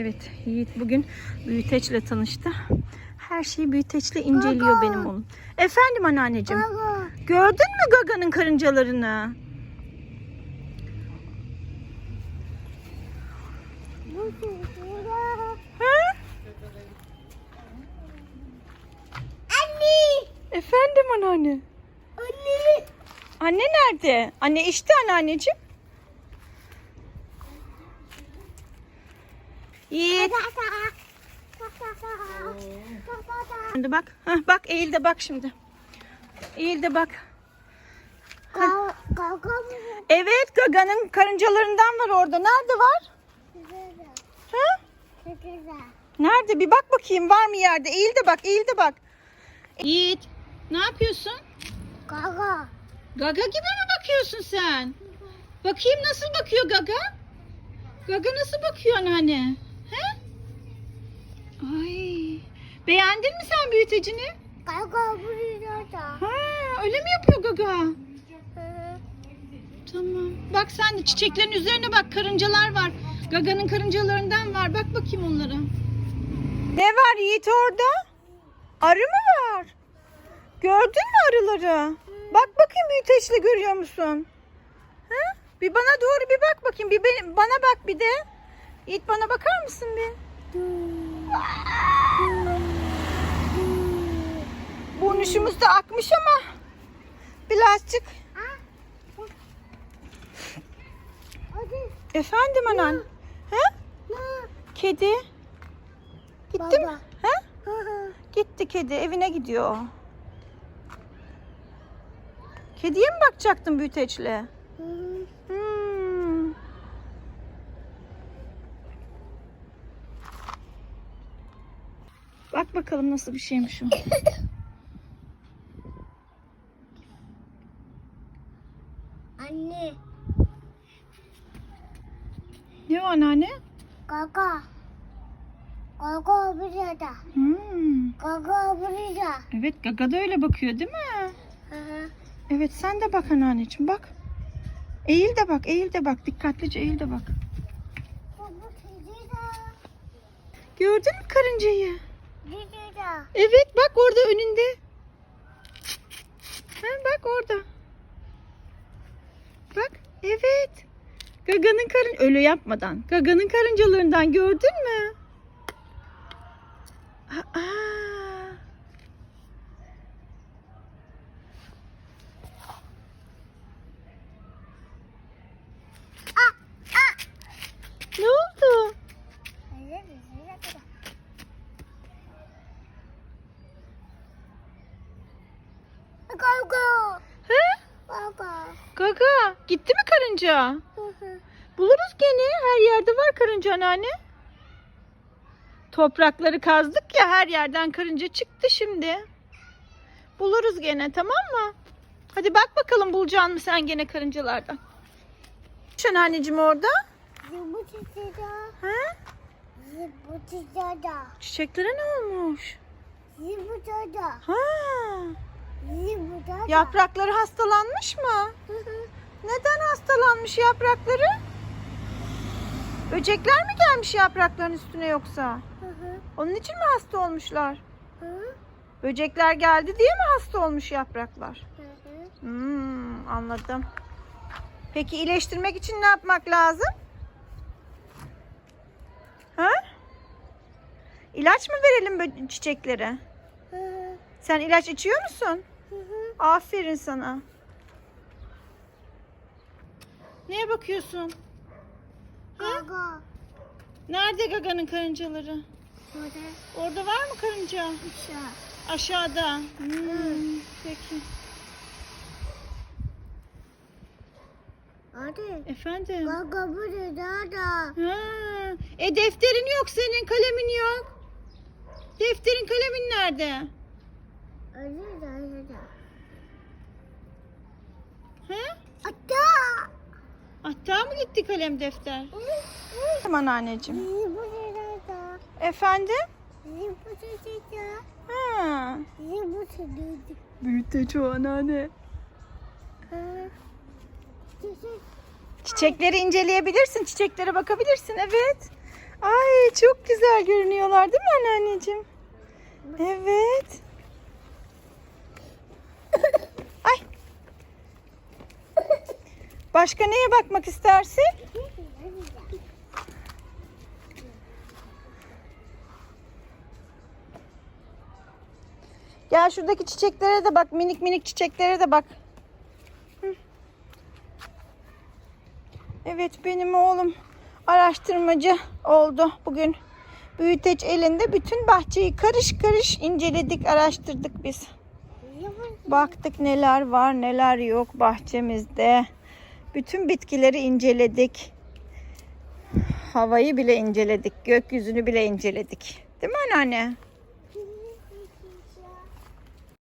Evet Yiğit bugün büyüteçle tanıştı. Her şeyi büyüteçle inceliyor Baba. benim oğlum. Efendim anneanneciğim. Baba. Gördün mü Gaga'nın karıncalarını? Ha? Anne. Efendim anneanne. Anne. Anne nerede? Anne işte anneanneciğim. Yiğit. Şimdi bak. Hah, bak eğil de bak şimdi. Eğil de bak. Kavga mı? Evet Gaga'nın karıncalarından var orada. Nerede var? Ha? Nerede? Bir bak bakayım var mı yerde? Eğil de bak, eğil de bak. Yiğit, ne yapıyorsun? Kavga. Gaga gibi mi bakıyorsun sen? Bakayım nasıl bakıyor Gaga? Gaga nasıl bakıyor anneanne? Ay. Beğendin mi sen büyütecini? Kavga buraya da. Ha, öyle mi yapıyor Gaga? Tamam. Bak sen de çiçeklerin üzerine bak karıncalar var. Gaga'nın karıncalarından var. Bak bakayım onlara. Ne var Yiğit orada? Arı mı var? Gördün mü arıları? Bak bakayım büyüteçle görüyor musun? Ha? Bir bana doğru bir bak bakayım. Bir benim, bana bak bir de. Yiğit bana bakar mısın bir? Burnuşumuz da akmış ama birazcık. Efendim anan. Ha? Kedi. Gitti mi? Ha? Gitti kedi. Evine gidiyor. Kediye mi bakacaktın büyüteçle? Hı hı. Hmm. Bak bakalım nasıl bir şeymiş o. Anne. Ne o anneanne? Kavga. Kavga buraya da. Hmm. Kavga buraya. Evet Gaga da öyle bakıyor değil mi? Hı hı. Evet sen de bak anneanneciğim bak. Eğil de bak, eğil de bak. Dikkatlice eğil de bak. Gördün mü karıncayı? Evet bak orada önünde. Ha, bak orada. Bak evet. Gaga'nın karın öyle yapmadan. Gaga'nın karıncalarından gördün mü? Aa. Ne oldu? Kavga. He? Kavga. Gaga gitti mi karınca? Hı hı. Buluruz gene. Her yerde var karınca anneanne. Toprakları kazdık ya her yerden karınca çıktı şimdi. Buluruz gene tamam mı? Hadi bak bakalım bulacaksın mı sen gene karıncalardan. Şu anneciğim orada. Bu çiçeğe. Ha? Bu çiçeğe. Çiçeklere ne olmuş? Bu çiçeğe. Ha. Yaprakları hastalanmış mı? Hı hı. Neden hastalanmış yaprakları? Böcekler mi gelmiş yaprakların üstüne yoksa? Hı hı. Onun için mi hasta olmuşlar? Hı Böcekler geldi diye mi hasta olmuş yapraklar? hı. Hmm, anladım. Peki iyileştirmek için ne yapmak lazım? Ha? İlaç mı verelim çiçeklere? Hı hı. Sen ilaç içiyor musun? Hı hı. Aferin sana. Neye bakıyorsun? Kavga. Nerede Gaga'nın karıncaları? Burada. Orada var mı karınca? Aşağı. Aşağıda. Hmm, peki. Hadi. Efendim? Kavga buraya da. Ha. E defterin yok senin, kalemin yok. Defterin kalemin nerede? De. Ha? Ata. Hatta mı gitti kalem defter? Tamam anneciğim. Bu. Efendim? Bu. Ha. Bu anneanne. Çiçekleri inceleyebilirsin, çiçeklere bakabilirsin evet. Ay çok güzel görünüyorlar değil mi anneanneciğim? Evet. Başka neye bakmak istersin? Gel şuradaki çiçeklere de bak. Minik minik çiçeklere de bak. Evet benim oğlum araştırmacı oldu bugün. Büyüteç elinde bütün bahçeyi karış karış inceledik, araştırdık biz. Baktık neler var, neler yok bahçemizde. Bütün bitkileri inceledik. Havayı bile inceledik, gökyüzünü bile inceledik. Değil mi anneanne?